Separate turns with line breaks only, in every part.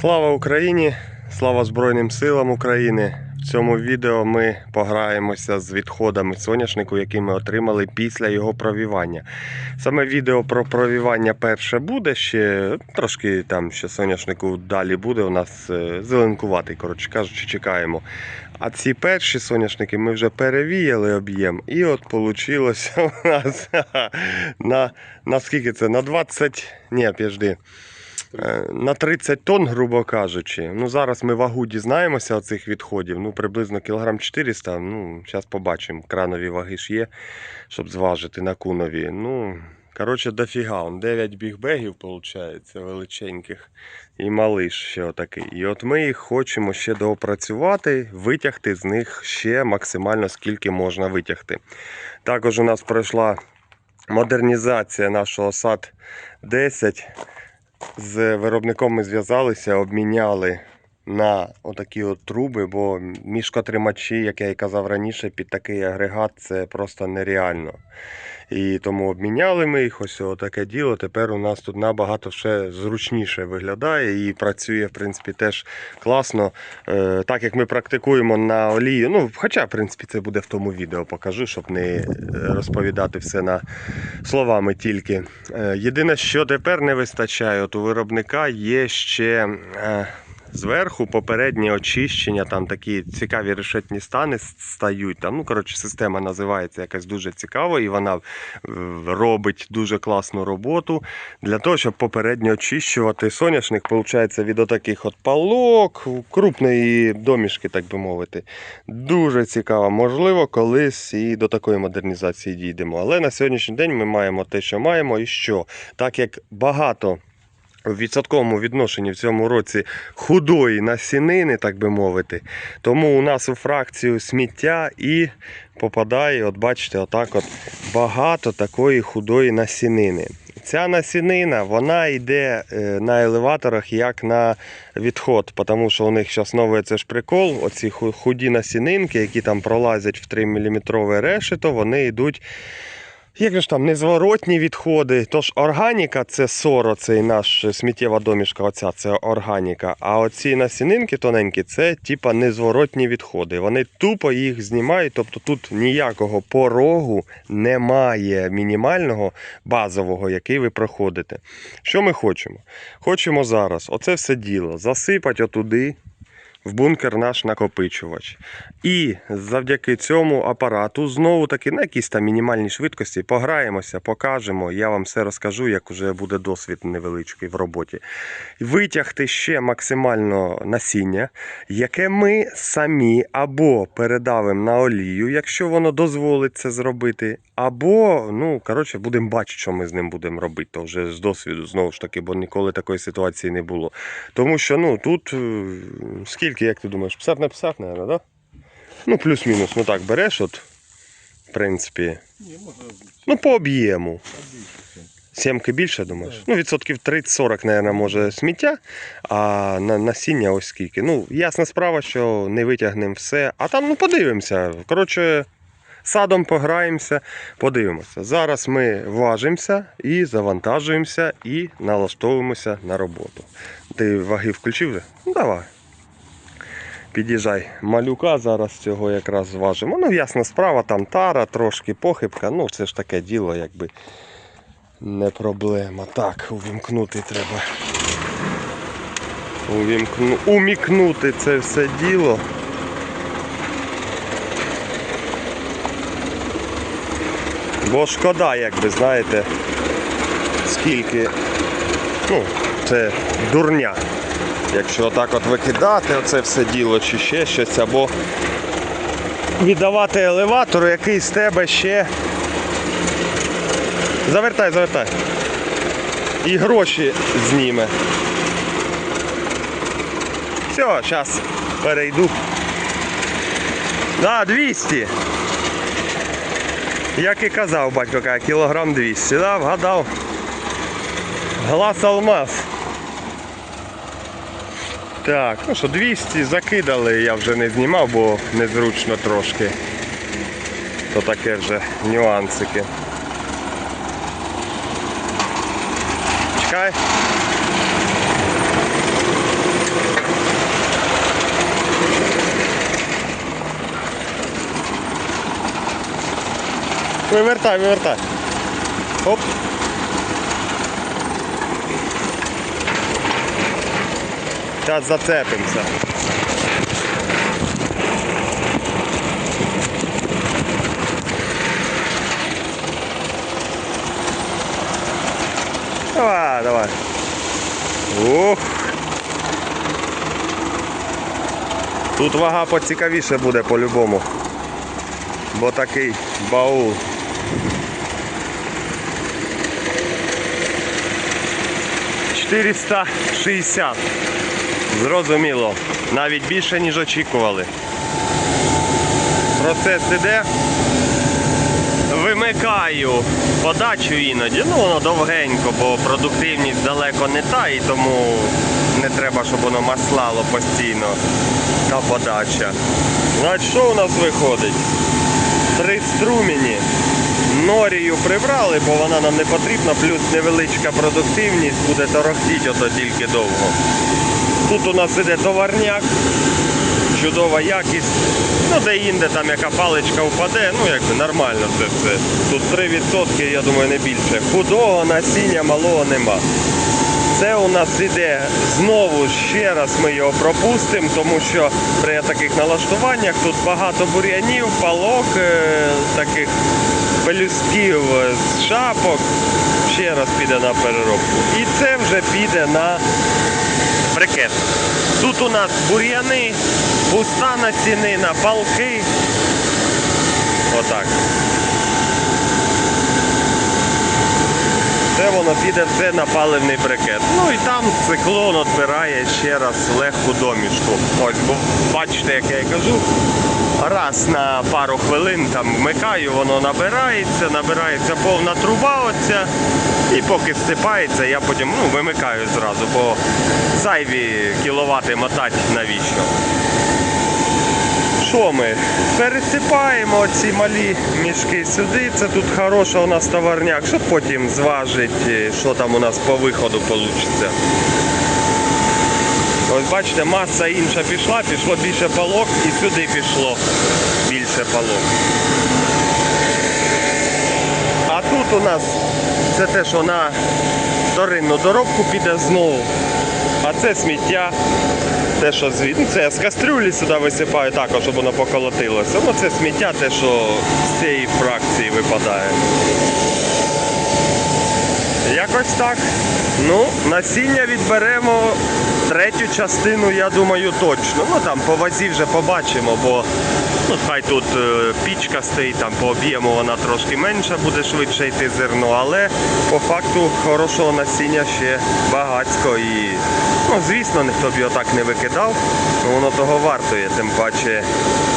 Слава Україні! Слава Збройним силам України! В цьому відео ми пограємося з відходами соняшнику, які ми отримали після його провівання. Саме відео про провівання перше буде ще трошки там ще соняшнику далі буде. У нас е, зеленкуватий, коротше кажучи, чекаємо. А ці перші соняшники ми вже перевіяли об'єм. І от вийшло у нас на, на скільки це? На 20. Ні, підожди. Е, На 30 тонн, грубо кажучи. Ну, зараз ми вагу дізнаємося оцих відходів. Ну, приблизно кілограм 400. Ну, зараз побачимо. Кранові ваги ж є, щоб зважити на кунові. Ну, коротше, дофіга. Он 9 бігбегів, виходить, величеньких. І малиш ще отакий. І от ми їх хочемо ще доопрацювати, витягти з них ще максимально скільки можна витягти. Також у нас пройшла модернізація нашого сад 10 з виробником ми зв'язалися, обміняли на отакі от труби, бо мішкотримачі, як я і казав раніше, під такий агрегат це просто нереально. І тому обміняли ми їх, ось таке діло. Тепер у нас тут набагато ще зручніше виглядає і працює, в принципі, теж класно. Е, так як ми практикуємо на олію. Ну, хоча, в принципі, це буде в тому відео, покажу, щоб не е, розповідати все на словами тільки. Е, Єдине, що тепер не вистачає, от у виробника є ще. Зверху попереднє очищення, там такі цікаві решетні стани стають. Там, ну, коротше, система називається якась дуже цікаво, і вона робить дуже класну роботу для того, щоб попередньо очищувати соняшник, виходить, від отаких от палок, крупної домішки, так би мовити. Дуже цікаво. Можливо, колись і до такої модернізації дійдемо. Але на сьогоднішній день ми маємо те, що маємо, і що. Так як багато. В відсотковому відношенні в цьому році худої насінини, так би мовити. Тому у нас у фракцію сміття і попадає, от бачите, отак от багато такої худої насінини. Ця насінина вона йде е, на елеваторах як на відход, тому що у них зараз новий це ж прикол. Оці худі насінинки, які там пролазять в 3 мм решето, вони йдуть як же ж там незворотні відходи. Тож органіка це соро, цей наш сміттєва домішка, оця це органіка. А оці насінинки тоненькі це типа незворотні відходи. Вони тупо їх знімають, тобто тут ніякого порогу немає мінімального базового, який ви проходите. Що ми хочемо? Хочемо зараз оце все діло засипати отуди. В бункер наш накопичувач. І завдяки цьому апарату знову таки на якійсь там мінімальній швидкості пограємося, покажемо. Я вам все розкажу, як вже буде досвід невеличкий в роботі. Витягти ще максимально насіння, яке ми самі або передавимо на олію, якщо воно дозволить це зробити, або, ну, коротше, будемо бачити, що ми з ним будемо робити. То вже з досвіду, знову ж таки, бо ніколи такої ситуації не було. Тому що ну, тут е, скільки, як ти думаєш, 50 на 50, мабуть, да? Ну, плюс-мінус, ну так, береш, от, в принципі, ну, по об'єму. Сімки більше, думаєш? Ну, відсотків 30-40, мабуть, може сміття, а на насіння ось скільки. Ну, ясна справа, що не витягнемо все. А там, ну, подивимося. Коротше, садом пограємося, подивимося. Зараз ми важимося і завантажуємося і налаштовуємося на роботу. Ти ваги включив вже? Ну, давай. Під'їжджай. Малюка зараз цього якраз зважимо. Ну, ясна справа, там тара, трошки похибка. Ну, це ж таке діло, якби не проблема. Так, увімкнути треба. Увімкну... Умікнути це все діло. Бо шкода, якби, знаєте, скільки. Ну, це дурня. Якщо отак от викидати оце все діло чи ще щось, або віддавати елеватору, який з тебе ще. Завертай, завертай. І гроші зніме. Все, зараз перейду. Да, 200. Як і казав батько, каже, кілограм 200. Да, вгадав. Глаз алмаз. Так, ну що, 200 закидали, я вже не знімав, бо незручно трошки. То таке вже нюансики. Чекай. Вивертай, вивертай. Оп. Зараз зацепимося. Давай, давай. Ух. Тут вага поцікавіше буде по-любому. Бо такий баул. Чотириста шістдесят. Зрозуміло. Навіть більше, ніж очікували. Процес іде. Вимикаю подачу іноді. Ну воно довгенько, бо продуктивність далеко не та, і тому не треба, щоб воно маслало постійно та подача. Значить, що у нас виходить? Три струмені. Норію прибрали, бо вона нам не потрібна, плюс невеличка продуктивність буде торохтіти ото тільки довго. Тут у нас іде товарняк, чудова якість. Ну, де інде там яка паличка впаде, ну якби нормально це все. Тут 3%, я думаю, не більше. Худого насіння малого нема. Це у нас іде знову ще раз ми його пропустимо, тому що при таких налаштуваннях тут багато бур'янів, палок, е, таких пелюсків е, з шапок. Ще раз піде на переробку. І це вже піде на брикет. Тут у нас бур'яни, пуста насінина, палки. Отак. Це воно піде все на паливний брикет. Ну і там циклон відбирає ще раз легку домішку. Ось, бо бачите, як я і кажу. Раз на пару хвилин там вмикаю, воно набирається, набирається повна труба оця. І поки всипається, я потім ну, вимикаю зразу, бо зайві кіловати мотати навіщо. Що ми? Пересипаємо ці малі мішки сюди. Це тут хороша у нас товарняк, щоб потім зважити, що там у нас по виходу вийде. Ось бачите, маса інша пішла, пішло більше палок і сюди пішло більше палок. А тут у нас це те, що на вторинну доробку піде знову. А це сміття. Те, що звід... ну, це я з кастрюлі сюди висипаю також, щоб воно поколотилося. Ну це сміття, те, що з цієї фракції випадає. Якось так. Ну, насіння відберемо третю частину, я думаю, точно. Ну там по вазі вже побачимо, бо ну, хай тут е, пічка стоїть, там по об'єму вона трошки менша, буде швидше йти зерно, але по факту хорошого насіння ще багацько і ну, звісно, ніхто б його так не викидав, воно того вартує, тим паче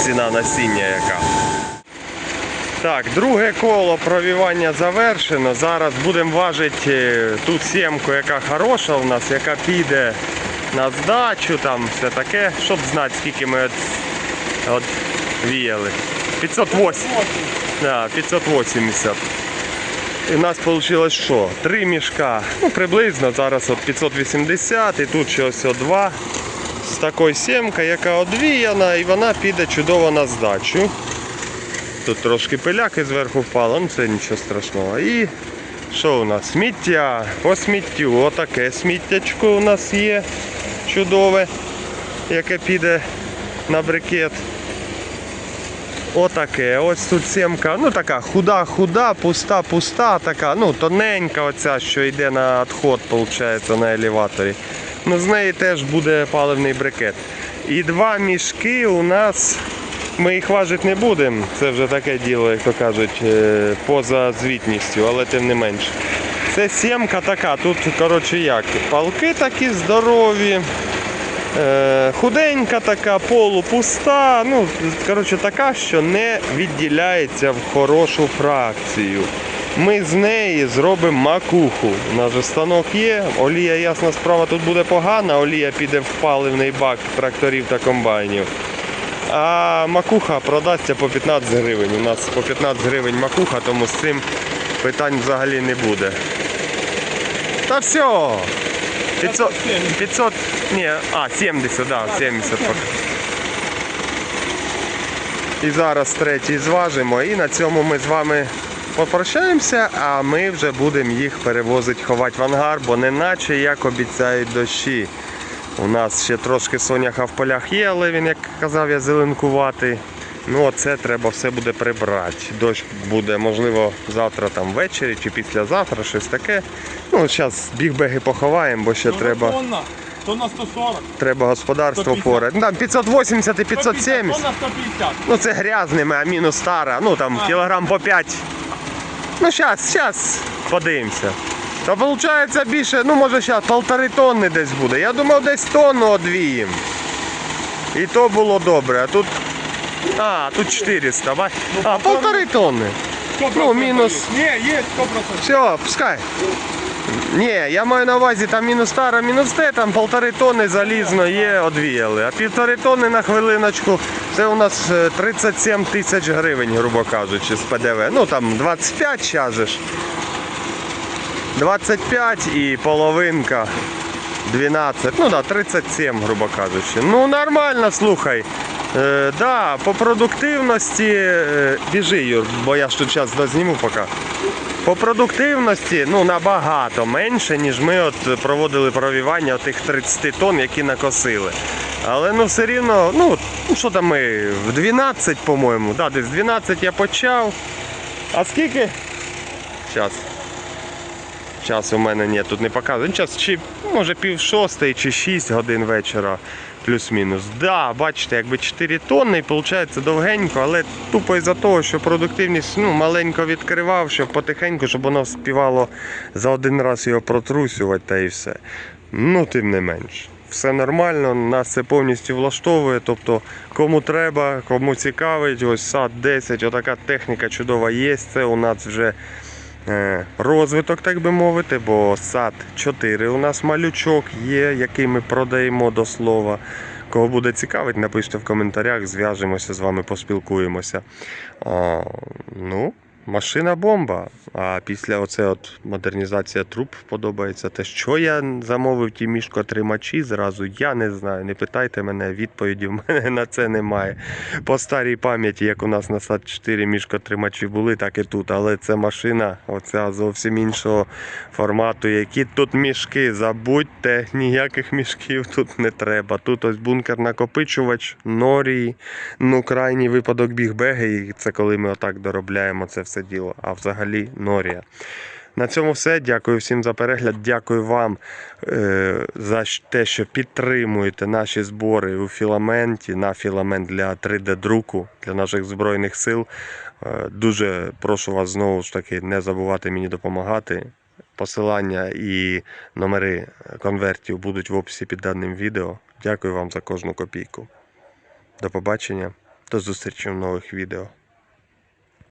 ціна насіння яка. Так, друге коло провівання завершено. Зараз будемо важити е, ту сімку, яка хороша у нас, яка піде на здачу, там все таке, щоб знати, скільки ми от, от віяли. 508. Да, 580. І в нас вийшло що? Три мішка. Ну, приблизно зараз от 580 і тут ще ось два. З такою сімка, яка одвіяна, і вона піде чудово на здачу. Тут трошки пиляки зверху впало, ну це нічого страшного. І що у нас? Сміття. По сміттю. Отаке сміттячко у нас є чудове, яке піде на брикет. Отаке. Ось тут сімка. Ну така худа-худа, пуста-пуста, така, ну тоненька оця, що йде на відход, виходить, на елеваторі. Ну, з неї теж буде паливний брикет. І два мішки у нас ми їх важити не будемо. Це вже таке діло, як то кажуть, е, поза звітністю, але тим не менше. Це сімка така, тут, коротше, як, палки такі здорові, худенька така, полупуста. Ну, коротше, така, що не відділяється в хорошу фракцію. Ми з неї зробимо макуху. У нас же станок є. Олія, ясна справа, тут буде погана, олія піде в паливний бак тракторів та комбайнів. А макуха продасться по 15 гривень. У нас по 15 гривень макуха, тому з цим питань взагалі не буде. Та все. 500, 500, ні, а, 70, да, 70 поки. І зараз третій зважимо. І на цьому ми з вами попрощаємося, а ми вже будемо їх перевозити, ховати в ангар, бо не наче як обіцяють дощі. У нас ще трошки соняха в полях є, але він, як казав, я зеленкуватий. Ну, оце треба все буде прибрати. Дощ буде, можливо, завтра там ввечері чи післязавтра, щось таке. Ну, зараз бігбеги поховаємо, бо ще
Ну,
треба,
Тонна, тонна 140.
треба господарство
150.
поряд. Ну, Там 580 і 570.
Тонна 150.
Ну це грязними, а мінус стара. Ну там
А.
кілограм по 5. Ну зараз, зараз подивимося. То виходить більше, ну може зараз полтори тонни десь буде. Я думав десь тонну одвієм. І то було добре. А тут. А, тут 400, бач? А, полтори тонни. Ну, мінус.
Ні, є 100%.
Все, пускай. Ні, я маю на увазі там мінус стара, мінус те, там полтори тонни залізно є, одвіяли. А півтори тонни на хвилиночку, це у нас е, 37 тисяч гривень, грубо кажучи, з ПДВ. Ну там 25 чажеш. 25 і половинка 12, ну да, 37, грубо кажучи. Ну нормально, слухай. Е, да, по продуктивності, е, біжи, Юр, бо я ж тут зараз дозніму поки. По продуктивності ну, набагато менше, ніж ми от проводили провівання тих 30 тонн, які накосили. Але ну все рівно, ну, ну що там ми, в 12, по-моєму, да, десь 12 я почав. А скільки? Зараз. Час у мене ні, тут не показує. Ну, Час чи може пів шостої чи 6 годин вечора, плюс-мінус. Да, бачите, якби 4 тонни, і виходить довгенько, але тупо із-за того, що продуктивність ну, маленько відкривав, щоб потихеньку, щоб воно вспівало за один раз його протрусювати та і все. Ну, тим не менш. Все нормально, нас це повністю влаштовує. Тобто, кому треба, кому цікавить, ось сад 10, отака техніка чудова є. Це у нас вже розвиток, так би мовити, бо сад 4 у нас малючок є, який ми продаємо до слова. Кого буде цікавить, напишіть в коментарях, зв'яжемося з вами, поспілкуємося. А, ну, машина бомба. А після оце от модернізація труб подобається. Те, що я замовив ті мішкотримачі зразу, я не знаю. Не питайте мене, відповіді в мене на це немає. По старій пам'яті, як у нас на сад 4 мішкотримачі були, так і тут. Але це машина, оця зовсім іншого формату. Які тут мішки, забудьте, ніяких мішків тут не треба. Тут ось бункер накопичувач, норії, ну крайній випадок бігбеги, і це коли ми отак доробляємо це все діло. А взагалі норія. На цьому все. Дякую всім за перегляд. Дякую вам е, за те, що підтримуєте наші збори у філаменті на філамент для 3D-друку для наших Збройних сил. Е, дуже прошу вас знову ж таки не забувати мені допомагати. Посилання і номери конвертів будуть в описі під даним відео. Дякую вам за кожну копійку. До побачення, до зустрічі в нових відео.